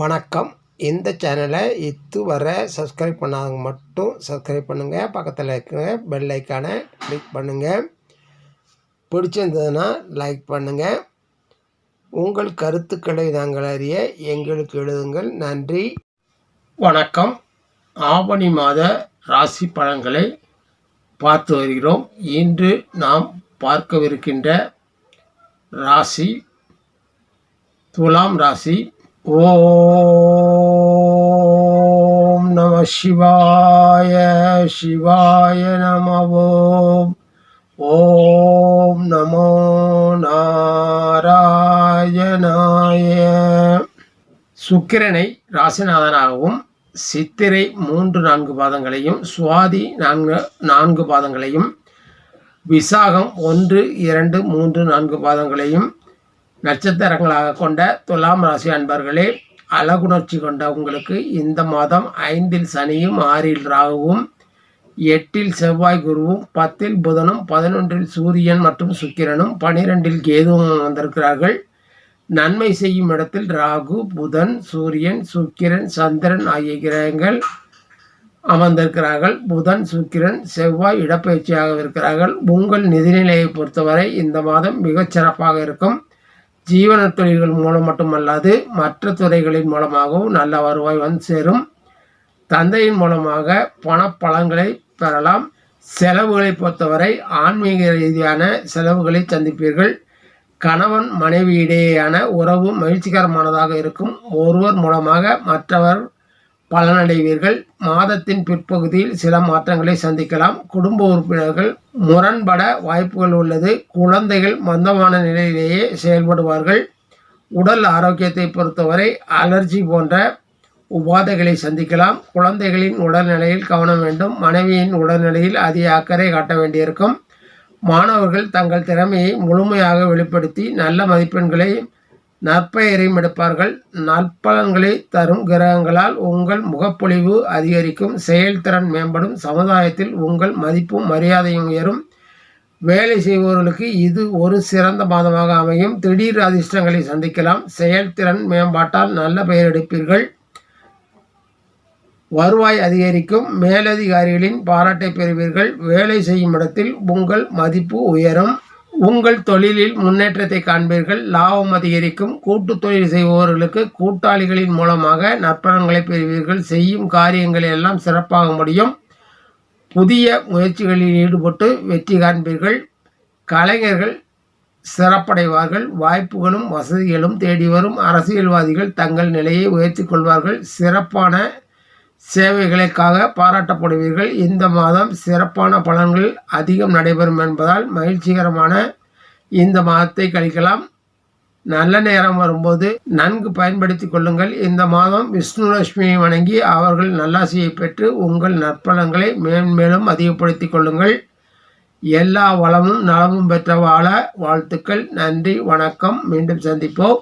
வணக்கம். இந்த சேனலை இதுவரை சப்ஸ்கிரைப் பண்ணாதவங்க மட்டும் சப்ஸ்கிரைப் பண்ணுங்கள் பக்கத்தில் இருக்கிற பெல் ஐக்கானை கிளிக் பண்ணுங்கள் பிடிச்சிருந்ததுன்னா லைக் பண்ணுங்கள் உங்கள் கருத்துக்களை நாங்கள் அறிய எங்களுக்கு எழுதுங்கள். நன்றி. வணக்கம். ஆவணி மாத ராசி பலன்களை பார்த்து வருகிறோம். இன்று நாம் பார்க்கவிருக்கின்ற ராசி துலாம் ராசி ஓம் நம சிவாய சிவாய நம ஓம். ஓம் நமோ நாராயணாய. சுக்கிரனை ராசிநாதனாகவும் சித்திரை மூன்று நான்கு பாதங்களையும் சுவாதி நான்கு நான்கு பாதங்களையும் விசாகம் ஒன்று இரண்டு மூன்று நான்கு பாதங்களையும் நட்சத்திரங்களாக கொண்ட துலாம் ராசி அன்பர்களே அழகுணர்ச்சி கொண்ட உங்களுக்கு இந்த மாதம் ஐந்தில் சனியும் ஆறில் ராகுவும் எட்டில் செவ்வாய் குருவும் பத்தில் புதனும் பதினொன்றில் சூரியன் மற்றும் சுக்கிரனும் பனிரெண்டில் கேதுவும் வந்திருக்கிறார்கள். நன்மை செய்யும் இடத்தில் ராகு புதன் சூரியன் சுக்கிரன் சந்திரன் ஆகிய கிரகங்கள் அமர்ந்திருக்கிறார்கள். புதன் சுக்கிரன் செவ்வாய் இடப்பெயர்ச்சியாக இருக்கிறார்கள் உங்கள் நிதிநிலையை பொறுத்தவரை இந்த மாதம் மிகச் சிறப்பாக இருக்கும். ஜீவன தொழில்கள் மூலம் மட்டுமல்லாது மற்ற துறைகளின் மூலமாகவும் நல்ல வருவாய் வந்து சேரும். தந்தையின் மூலமாக பணப்பழங்களை பெறலாம். செலவுகளை பொறுத்தவரை ஆன்மீக ரீதியான செலவுகளை சந்திப்பீர்கள். கணவன் மனைவி இடையேயான உறவு மகிழ்ச்சிகரமானதாக இருக்கும். ஒருவர் மூலமாக மற்றவர் பலனடைவீர்கள். மாதத்தின் பிற்பகுதியில் சில மாற்றங்களை சந்திக்கலாம். குடும்ப உறுப்பினர்கள் முரண்பட வாய்ப்புகள் உள்ளது. குழந்தைகள் மந்தமான நிலையிலேயே செயல்படுவார்கள். உடல் ஆரோக்கியத்தை பொறுத்தவரை அலர்ஜி போன்ற உபாதைகளை சந்திக்கலாம். குழந்தைகளின் உடல்நிலையில் கவனம் வேண்டும். மனைவியின் உடல்நிலையில் அதிக அக்கறை காட்ட வேண்டியிருக்கும். மாணவர்கள் தங்கள் திறமையை முழுமையாக வெளிப்படுத்தி நல்ல மதிப்பெண்களை நற்பெயரையும் எடுப்பார்கள். நற்பலன்களை தரும் கிரகங்களால் உங்கள் முகப்பொழிவு அதிகரிக்கும். செயல்திறன் மேம்படும். சமுதாயத்தில் உங்கள் மதிப்பும் மரியாதையும் உயரும். வேலை செய்பவர்களுக்கு இது ஒரு சிறந்த மாதமாக அமையும். திடீர் அதிர்ஷ்டங்களை சந்திக்கலாம். செயல்திறன் மேம்பாட்டால் நல்ல பெயர் எடுப்பீர்கள். வருவாய் அதிகரிக்கும். மேலதிகாரிகளின் பாராட்டை பெறுவீர்கள். வேலை செய்யும் இடத்தில் உங்கள் மதிப்பு உயரும். உங்கள் தொழிலில் முன்னேற்றத்தை காண்பீர்கள். லாபம் அதிகரிக்கும். கூட்டு தொழில் செய்பவர்களுக்கு கூட்டாளிகளின் மூலமாக நற்பலன்களை பெறுவீர்கள். செய்யும் காரியங்களை எல்லாம் சிறப்பாக முடியும். புதிய முயற்சிகளில் ஈடுபட்டு வெற்றி காண்பீர்கள். கலைஞர்கள் சிறப்படைவார்கள். வாய்ப்புகளும் வசதிகளும் தேடி வரும். அரசியல்வாதிகள் தங்கள் நிலையை உயர்த்தி கொள்வார்கள். சிறப்பான சேவைகளுக்காக பாராட்டப்படுவீர்கள். இந்த மாதம் சிறப்பான பலன்கள் அதிகம் நடைபெறும் என்பதால் மகிழ்ச்சிகரமான இந்த மாதத்தை கழிக்கலாம். நல்ல நேரம் வரும்போது நன்கு பயன்படுத்தி கொள்ளுங்கள். இந்த மாதம் விஷ்ணு லட்சுமியை வணங்கி அவர்கள் நல்லாசியை பெற்று உங்கள் நற்பலன்களை மேன்மேலும் அதிகப்படுத்தி கொள்ளுங்கள். எல்லா வளமும் நலமும் பெற்ற வாழ வாழ்த்துக்கள். நன்றி வணக்கம். மீண்டும் சந்திப்போம்.